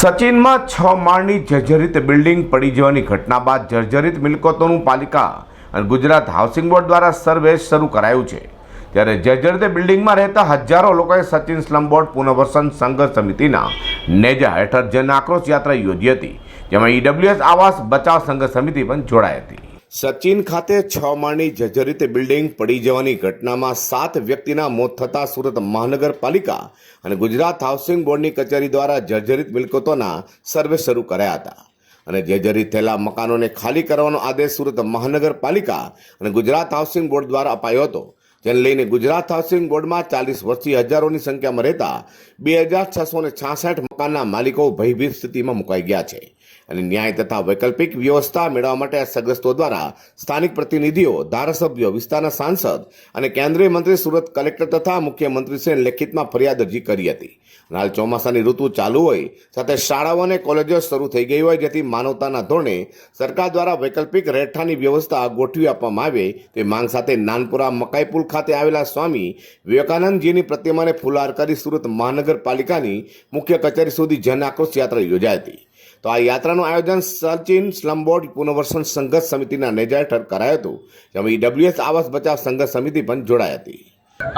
સચિનમાં છ માળની જર્જરિત બિલ્ડિંગ પડી જવાની ઘટના બાદ જર્જરિત મિલકતોનું પાલિકા અને ગુજરાત હાઉસિંગ બોર્ડ દ્વારા સર્વે શરૂ કરાયું છે. ત્યારે જર્જરિત બિલ્ડિંગમાં રહેતા હજારો લોકોએ સચિન સ્લમ બોર્ડ પુનર્વસન સંઘર્ષ સમિતિના નેજા હેઠળ જન આક્રોશ યાત્રા યોજી હતી, જેમાં ઈડબ્લ્યુએસ આવાસ બચાવ સંઘર્ષ સમિતિ પણ જોડાઈ હતી. સચિન ખાતે છ માળની જર્જરિત બિલ્ડિંગ પડી જવાની ઘટનામાં સાત વ્યક્તિના મોત થતા સુરત મહાનગરપાલિકા અને ગુજરાત હાઉસિંગ બોર્ડની કચેરી દ્વારા જર્જરિત મિલકતોના સર્વે શરૂ કર્યા હતા. અને જર્જરિત થયેલા મકાનોને ખાલી કરવાનો આદેશ સુરત મહાનગરપાલિકા અને ગુજરાત હાઉસિંગ બોર્ડ દ્વારા અપાયો હતો, જેને લઈને ગુજરાત હાઉસિંગ બોર્ડમાં ચાલીસ વર્ષથી હજારોની સંખ્યામાં રહેતા બે હજાર છસો ને છાસઠ મકાનના માલિકો ભયભીત સ્થિતિમાં મુકાઈ ગયા છે. અને ન્યાય તથા વૈકલ્પિક વ્યવસ્થા મેળવવા માટે આ સગસ્તો દ્વારા સ્થાનિક પ્રતિનિધિઓ, ધારાસભ્યો, વિસ્તારના સાંસદ અને કેન્દ્રીય મંત્રી, સુરત કલેક્ટર તથા મુખ્યમંત્રીશ્રીને લેખિતમાં ફરિયાદ અરજી કરી હતી. હાલ ચોમાસાની ઋતુ ચાલુ હોય, સાથે શાળાઓ અને કોલેજો શરૂ થઈ ગઈ હોય, જેથી માનવતાના ધોરણે સરકાર દ્વારા વૈકલ્પિક રહેઠાણની વ્યવસ્થા ગોઠવી આપવામાં આવે તે માંગ સાથે નાનપુરા મકાઈપુલ ખાતે આવેલા સ્વામી વિવેકાનંદજીની પ્રતિમાને ફુલાર કરી સુરત મહાનગરપાલિકાની મુખ્ય કચેરી સુધી જન આક્રોશ યાત્રા યોજાઈ હતી. તો આ યાત્રાનું આયોજન સચિન સ્લમ બોર્ડ પુનર્વસન સંઘર્ષ સમિતિના નેજા હેઠળ કરાયું હતું, જેમાં ઈડબ્લ્યુએસ આવાસ બચાવ સંઘર્ષ સમિતિ પણ જોડાઈ હતી.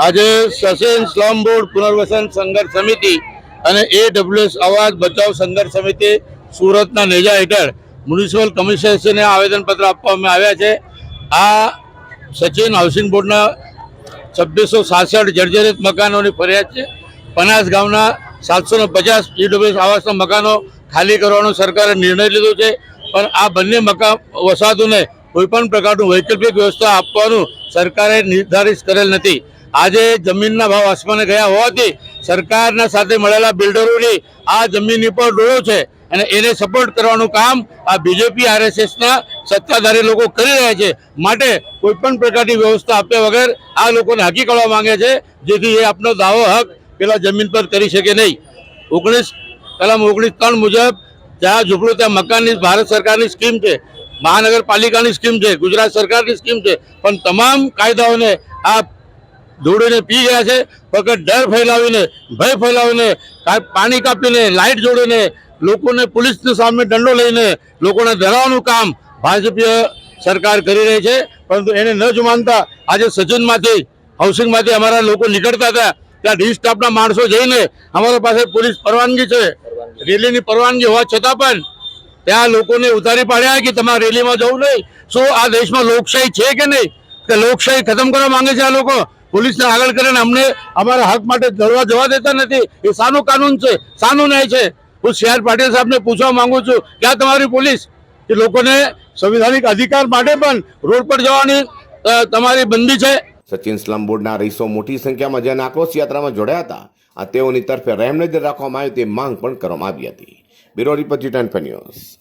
આજે સચિન સ્લમ બોર્ડ પુનર્વસન સંઘર્ષ સમિતિ અને એ ડબ્લ્યુએસ અવાજ બચાવ સંઘર્ષ સમિતિ સુરતના નેજા હેઠળ મ્યુનિસિપલ કમિશનરશ્રીને આવેદનપત્ર આપવામાં આવ્યા છે. આ સચિન હાઉસિંગ બોર્ડના છવ્વીસો સાસઠ જર્જરિત મકાનોની ફરિયાદ છે. પનાસ ગામના સાતસો ને પચાસ ઈડબ્લ્યુએસ આવાસના મકાનો ખાલી કરવાનો સરકારે નિર્ણય લીધો છે, પણ આ બંને મકા વસાહતોને કોઈપણ પ્રકારનું વૈકલ્પિક વ્યવસ્થા આપવાનું સરકારે નિર્ધારિત કરેલ નથી. આજે જમીનના ભાવ આસમાને ગયા હોવાથી સરકારના સાથે મળેલા બિલ્ડરોની આ જમીનની પર ડોળો છે અને એને સપોર્ટ કરવાનું કામ આ બીજેપી, આરએસએસના સત્તાધારી લોકો કરી રહ્યા છે. માટે કોઈપણ પ્રકારની વ્યવસ્થા આપ્યા વગર આ લોકોને હાકી કાઢવા માંગે છે, જેથી એ આપનો દાવો હક પેલા જમીન પર કરી શકે નહીં. ઓગણીસ કલમ ઓગણીસ ત્રણ મુજબ જ્યાં ઝૂંપડું ત્યાં મકાનની ભારત સરકારની સ્કીમ છે, મહાનગરપાલિકાની સ્કીમ છે, ગુજરાત સરકારની સ્કીમ છે, પણ તમામ કાયદાઓને આ દોડીને પી ગયા છે, ફક્ત ડર ફેલાવીને, ભય ફેલાવીને પાણી કાપીને લાઇટ જોડીને, લોકોને પોલીસની સામે દંડો લઈને, લોકોને ડરાવવાનું કામ ભાજપીય સરકાર કરી રહી છે, પરંતુ એને ન જ માનતા આજે સજ્જનમાંથી હાઉસિંગમાંથી અમારા લોકો નીકળતા હતા, ત્યાં ડી સ્ટાફના માણસો જઈને અમારા પાસે પોલીસ પરવાનગી છે. રેલીની પરવાનગી હોવા છતાં પણ ત્યાં લોકોને ઉતારી પાડ્યા કે તમારે રેલીમાં જવું નહીં. શું આ દેશમાં લોકશાહી છે કે નહીં? કે લોકશાહી ખતમ કરવા માંગે છે આ લોકો? પોલીસને આગળ કરીને અમને અમારા હક માટે લડવા જવા દેતા નથી. એ સાનું કાનૂન છે. સાનું ન્યાય છે. હું સી પાટીલ સાહેબને પૂછવા માંગુ છું, ક્યાં તમારી પોલીસ? એ લોકોને સંવિધાનિક અધિકાર માટે પણ રોડ પર જવાની તમારી બંદી છે. સચિન સ્લમ બોર્ડના રહીશો મોટી સંખ્યામાં જન આક્રોશ યાત્રામાં જોડાયા હતા. આ તેઓની તરફે રહેમનજર રાખવામાં આવ્યું તે માંગ પણ કરવામાં આવી હતી. Bureau report news.